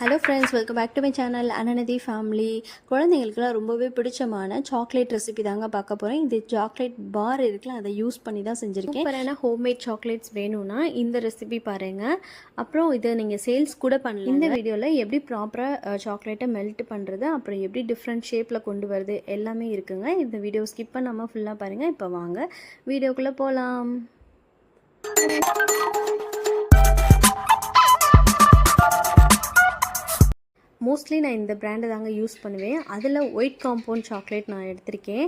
Hello friends welcome back to my channel Ananthi family குழந்தைங்களுக்குலாம் ரொம்பவே பிடிச்சமான சாக்லேட் ரெசிபி தாங்க பார்க்க போகிறேன் இது சாக்லேட் பார் இருக்குல்ல அதை யூஸ் பண்ணி தான் செஞ்சுருக்கேன். சூப்பரான ஹோம்மேட் சாக்லேட்ஸ் வேணும்னா இந்த ரெசிபி பாருங்கள் அப்புறம் இதை நீங்கள் சேல்ஸ் கூட பண்ணலாம். இந்த வீடியோவில் எப்படி ப்ராப்பராக சாக்லேட்டை மெல்ட் பண்ணுறது அப்புறம் எப்படி டிஃப்ரெண்ட் ஷேப்பில் கொண்டு வருது எல்லாமே இருக்குங்க. இந்த வீடியோ ஸ்கிப் பண்ணாமல் ஃபுல்லாக பாருங்கள் இப்போ வாங்க. வீடியோக்குள்ளே போகலாம் மோஸ்ட்லி நான் இந்த பிராண்டை தாங்க யூஸ் பண்ணுவேன். அதில் ஒயிட் காம்பவுண்ட் சாக்லேட் நான் எடுத்திருக்கேன்.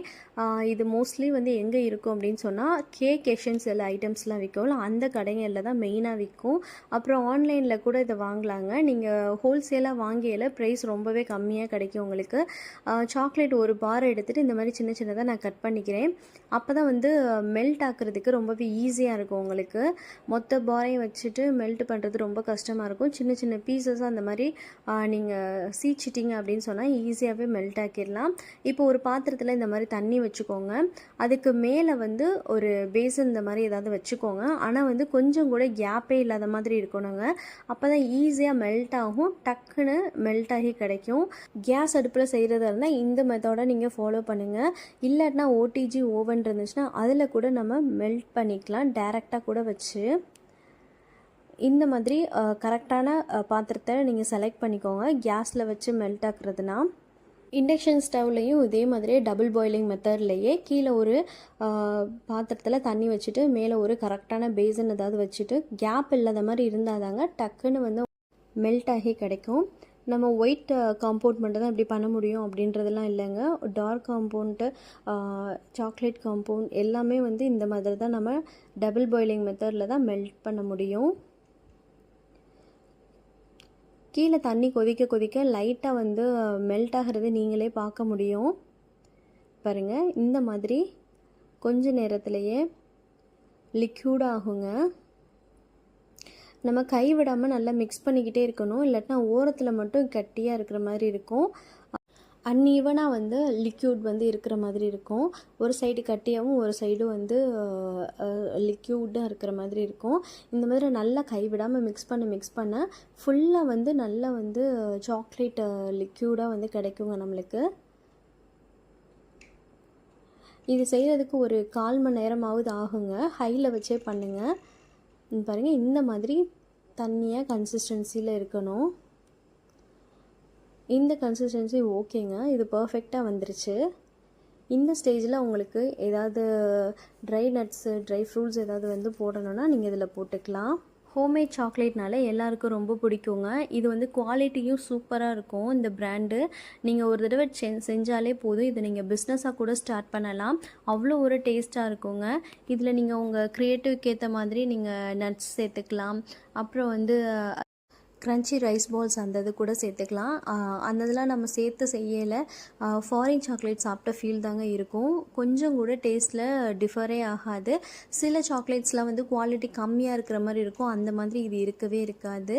இது மோஸ்ட்லி வந்து எங்கே இருக்கும் அப்படின்னு சொன்னால் கேக் எஷன்ஸ் எல்லா ஐட்டம்ஸ்லாம் விற்கும்ல அந்த கடைகளில் தான் மெயினாக விற்கும் அப்புறம் ஆன்லைனில் கூட இதை வாங்கலாங்க. நீங்கள் ஹோல்சேலாக வாங்கியில் ப்ரைஸ் ரொம்பவே கம்மியாக கிடைக்கும் உங்களுக்கு. சாக்லேட் ஒரு பார் எடுத்துகிட்டு இந்த மாதிரி சின்ன சின்னதாக நான் கட் பண்ணிக்கிறேன். அப்போ தான் வந்து மெல்ட் ஆக்குறதுக்கு ரொம்பவே ஈஸியாக இருக்கும் உங்களுக்கு. மொத்த பாரையும் வச்சுட்டு மெல்ட் பண்ணுறது ரொம்ப கஷ்டமாக இருக்கும். சின்ன சின்ன பீசஸாக அந்த மாதிரி நீங்கள் சீச்சிட்டிங்க அப்படின்னு சொன்னால் ஈஸியாகவே மெல்ட் ஆக்கிடலாம். இப்போ ஒரு பாத்திரத்தில் இந்த மாதிரி தண்ணி வச்சுக்கோங்க. அதுக்கு மேலே வந்து ஒரு பேசன் இந்த மாதிரி ஏதாவது வச்சுக்கோங்க. ஆனால் வந்து கொஞ்சம் கூட கேப்பே இல்லாத மாதிரி இருக்கணுங்க. அப்போ தான் ஈஸியாக மெல்ட் ஆகும். டக்குன்னு மெல்ட் ஆகி கிடைக்கும். கேஸ் அடுப்பில் செய்கிறதா இருந்தால் இந்த மெத்தடை நீங்கள் ஃபாலோ பண்ணுங்கள் இல்லாட்டினா ஓடிஜி ஓவன் இருந்துச்சுன்னா அதில் கூட நம்ம மெல்ட் பண்ணிக்கலாம். டேரெக்டாக கூட வச்சு. இந்த மாதிரி கரெக்டான பாத்திரத்தை நீங்கள் செலக்ட் பண்ணிக்கோங்க. கேஸில் வச்சு மெல்ட் ஆக்குறதுனா இண்டக்ஷன் ஸ்டவ்லையும் இதே மாதிரியே டபுள் பாயிலிங் மெத்தட்லேயே கீழே ஒரு பாத்திரத்தில் தண்ணி வச்சுட்டு மேலே ஒரு கரெக்டான பேசன் ஏதாவது வச்சுட்டு கேப் இல்லாத மாதிரி இருந்தால் தாங்க டக்குன்னு வந்து மெல்ட் ஆகி கிடைக்கும். நம்ம ஒயிட் காம்பவுண்ட் மட்டும் தான் இப்படி பண்ண முடியும் அப்படின்றதெல்லாம் இல்லைங்க. டார்க் காம்பவுண்ட்டு சாக்லேட் காம்பவுண்ட் எல்லாமே வந்து இந்த மாதிரி தான் நம்ம டபுள் பாயிலிங் மெத்தடில் தான் மெல்ட் பண்ண முடியும். கீழே தண்ணி கொதிக்க கொதிக்க லைட்டாக வந்து மெல்ட் ஆகிறது நீங்களே பார்க்க முடியும். பாருங்கள் இந்த மாதிரி கொஞ்ச நேரத்திலையே லிக்யூட் ஆகுங்க. நம்ம கை விடாமல் நல்லா மிக்ஸ் பண்ணிக்கிட்டே இருக்கணும். இல்லாட்டினா ஓரத்தில் மட்டும் கட்டியாக இருக்கிற மாதிரி இருக்கும். அன்ஈவனாக வந்து லிக்யூட் வந்து இருக்கிற மாதிரி இருக்கும். ஒரு சைடு கட்டியாகவும் ஒரு சைடு வந்து லிக்யூடாக இருக்கிற மாதிரி இருக்கும். இந்த மாதிரி நல்லா கைவிடாமல் மிக்ஸ் பண்ண மிக்ஸ் பண்ண ஃபுல்லாக வந்து நல்லா வந்து சாக்லேட் லிக்யூடாக வந்து கிடைக்குங்க நம்மளுக்கு. இது செய்கிறதுக்கு ஒரு கால் மணி நேரமாவது ஆகுங்க. ஹையில் வச்சே பண்ணுங்கள் பாருங்கள் இந்த மாதிரி தண்ணியாக கன்சிஸ்டன்சியில் இருக்கணும். இந்த கன்சிஸ்டன்சி ஓகேங்க. இது பர்ஃபெக்டாக வந்துருச்சு. இந்த ஸ்டேஜில் உங்களுக்கு ஏதாவது ட்ரை நட்ஸு ட்ரை ஃப்ரூட்ஸ் ஏதாவது வந்து போடணுன்னா நீங்கள் இதில் போட்டுக்கலாம். ஹோம்மேட் சாக்லேட்னால எல்லாருக்கும் ரொம்ப பிடிக்குங்க. இது வந்து குவாலிட்டியும் சூப்பராக இருக்கும். இந்த பிராண்டு நீங்கள் ஒரு தடவை செ செஞ்சாலே போதும். இதை நீங்கள் பிஸ்னஸாக கூட ஸ்டார்ட் பண்ணலாம். அவ்வளோ ஒரு டேஸ்ட்டாக இருக்குங்க. இதில் நீங்கள் உங்கள் க்ரியேட்டிவ்க்கு ஏற்ற மாதிரி நீங்கள் நட்ஸ் சேர்த்துக்கலாம். அப்புறம் வந்து க்ரன்ச்சி ரைஸ் பால்ஸ் அந்த இது கூட சேர்த்துக்கலாம் அந்த இதெல்லாம் நம்ம சேர்த்து செய்யலை. ஃபாரின் சாக்லேட் சாப்பிட்ட ஃபீல் தாங்க இருக்கும். கொஞ்சம் கூட டேஸ்ட்டில் டிஃபரே ஆகாது. சில சாக்லேட்ஸ்லாம் வந்து குவாலிட்டி கம்மியாக இருக்கிற மாதிரி இருக்கும். அந்த மாதிரி இது இருக்கவே இருக்காது.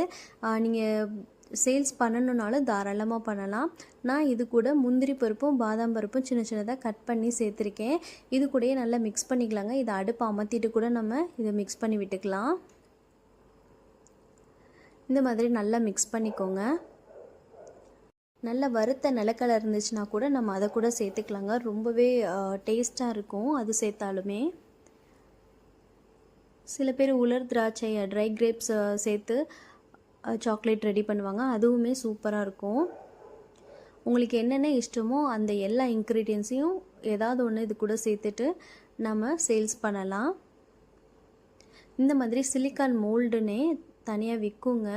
நீங்கள் சேல்ஸ் பண்ணணுன்னாலும் தாராளமாக பண்ணலாம். நான் இது கூட முந்திரி பருப்பும் பாதாம் பருப்பும் சின்ன சின்னதாக கட் பண்ணி சேர்த்துருக்கேன் இது கூடயே நல்லா மிக்ஸ் பண்ணிக்கலாங்க. இதை அடுப்பு அமர்த்திட்டு கூட நம்ம இதை மிக்ஸ் பண்ணி விட்டுக்கலாம். இந்த மாதிரி நல்லா மிக்ஸ் பண்ணிக்கோங்க. நல்ல வறுத்த நிலக்கடலை இருந்துச்சுன்னா கூட நம்ம அதை கூட சேர்த்துக்கலாங்க. ரொம்பவே டேஸ்ட்டாக இருக்கும் அது சேர்த்தாலுமே. சில பேர் உலர் திராட்சை ட்ரை கிரேப்ஸ் சேர்த்து சாக்லேட் ரெடி பண்ணுவாங்க. அதுவுமே சூப்பராக இருக்கும். உங்களுக்கு என்னென்ன இஷ்டமோ அந்த எல்லா இன்க்ரீடியன்ஸையும் ஏதாவது ஒன்று இது கூட சேர்த்துட்டு நம்ம சேல்ஸ் பண்ணலாம். இந்த மாதிரி சிலிக்கான் மோல்டுனே தனியாக விற்குங்க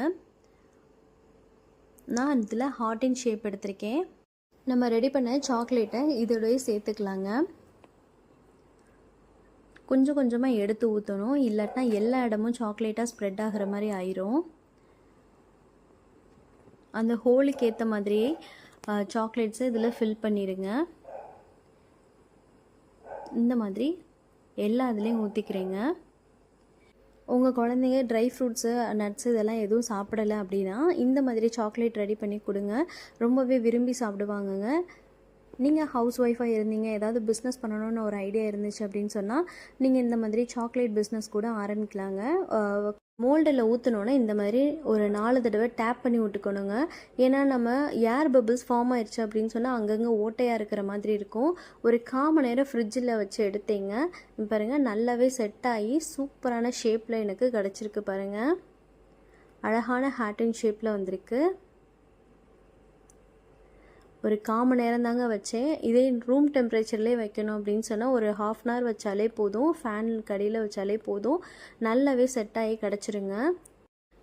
நான் இதில் ஹார்ட் இன் ஷேப் எடுத்திருக்கேன். நம்ம ரெடி பண்ண சாக்லேட்டை இதோடய சேர்த்துக்கலாங்க. கொஞ்சம் கொஞ்சமாக எடுத்து ஊற்றணும் இல்லாட்டினா எல்லா இடமும் சாக்லேட்டாக ஸ்ப்ரெட் ஆகிற மாதிரி ஆயிரும். அந்த ஹோலுக்கு ஏற்ற மாதிரியே சாக்லேட்ஸை இதில் ஃபில் பண்ணிடுங்க. இந்த மாதிரி எல்லா இதுலேயும் ஊற்றிக்கிறேங்க உங்கள் குழந்தைங்க ட்ரை ஃப்ரூட்ஸு நட்ஸ் இதெல்லாம் எதுவும் சாப்பிடலை அப்படின்னா இந்த மாதிரி சாக்லேட் ரெடி பண்ணி கொடுங்க. ரொம்பவே விரும்பி சாப்பிடுவாங்கங்க. நீங்கள் ஹவுஸ் ஒய்ஃபாக இருந்தீங்க ஏதாவது பிஸ்னஸ் பண்ணணும்னு ஒரு ஐடியா இருந்துச்சு அப்படின்னு சொன்னால் நீங்கள் இந்த மாதிரி சாக்லேட் பிஸ்னஸ் கூட ஆரம்பிக்கலாங்க. மோல்டில் ஊற்றினோன்னா இந்த மாதிரி ஒரு நாலு தடவை டேப் பண்ணி விட்டுக்கணுங்க. ஏன்னா நம்ம ஏர் பபிள்ஸ் ஃபார்ம் ஆயிடுச்சு அப்படின்னு சொன்னால் அங்கங்கே ஓட்டையாக இருக்கிற மாதிரி இருக்கும். ஒரு காம நேரம் ஃப்ரிட்ஜில் வச்சு எடுத்தீங்க. பாருங்கள் நல்லாவே செட் ஆகி சூப்பரான ஷேப்பில் எனக்கு கிடச்சிருக்கு பாருங்கள் அழகான ஹேட்டன் ஷேப்பில் வந்திருக்கு. ஒரு காம நேரம் தாங்க வச்சேன். இதே ரூம் டெம்பரேச்சர்லேயே வைக்கணும் அப்படின்னு சொன்னால் ஒரு ஹாஃப் அன் ஹவர் வச்சாலே போதும். ஃபேன் கடியில் வச்சாலே போதும். நல்லாவே செட் ஆகி கிடச்சிருங்க.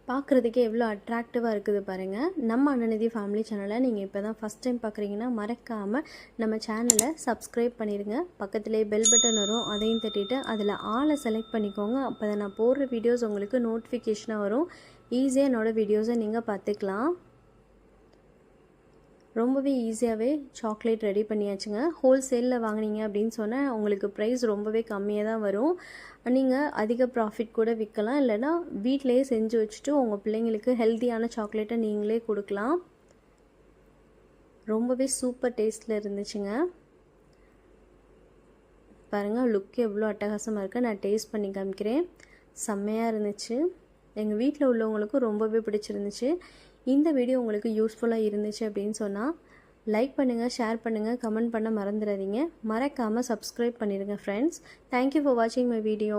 பார்க்குறதுக்கே எவ்வளோ அட்ராக்டிவாக இருக்குது பாருங்கள் நம்ம அண்ணநிதி ஃபேமிலி சேனலை நீங்கள் இப்போ தான் ஃபஸ்ட் டைம் பார்க்குறீங்கன்னா மறக்காமல் நம்ம சேனலை சப்ஸ்கிரைப் பண்ணிடுங்க பக்கத்துலேயே பெல் பட்டன் வரும். அதையும் தட்டிட்டு அதில் ஆளை செலக்ட் பண்ணிக்கோங்க. அப்போ தான் நான் போடுற வீடியோஸ் உங்களுக்கு நோட்டிஃபிகேஷனாக வரும். ஈஸியாக என்னோடய வீடியோஸை நீங்கள் பார்த்துக்கலாம். ரொம்பவே ஈஸியாகவே சாக்லேட் ரெடி பண்ணியாச்சுங்க. ஹோல்சேலில் வாங்கினீங்க அப்படின்னு சொன்னால் உங்களுக்கு ப்ரைஸ் ரொம்பவே கம்மியாக தான் வரும். நீங்கள் அதிக ப்ராஃபிட் கூட விற்கலாம் இல்லைன்னா வீட்டிலையே செஞ்சு வச்சுட்டு உங்கள் பிள்ளைங்களுக்கு ஹெல்த்தியான சாக்லேட்டை நீங்களே கொடுக்கலாம். ரொம்பவே சூப்பர் டேஸ்ட்டில் இருந்துச்சுங்க. பாருங்கள் லுக் எவ்வளோ அட்டகாசமாக இருக்குது நான் டேஸ்ட் பண்ணி காமிக்கிறேன். செம்மையாக இருந்துச்சு. எங்கள் வீட்டில் உள்ளவங்களுக்கும் ரொம்பவே பிடிச்சிருந்துச்சு. இந்த வீடியோ உங்களுக்கு யூஸ்ஃபுல்லாக இருந்துச்சு அப்படின்னு சொன்னால் லைக் பண்ணுங்கள் ஷேர் பண்ணுங்கள் கமெண்ட் பண்ண மறந்துடாதீங்க. மறக்காமல் சப்ஸ்கிரைப் பண்ணிடுங்க ஃப்ரெண்ட்ஸ் தேங்க்யூ ஃபார் வாட்சிங் மை வீடியோ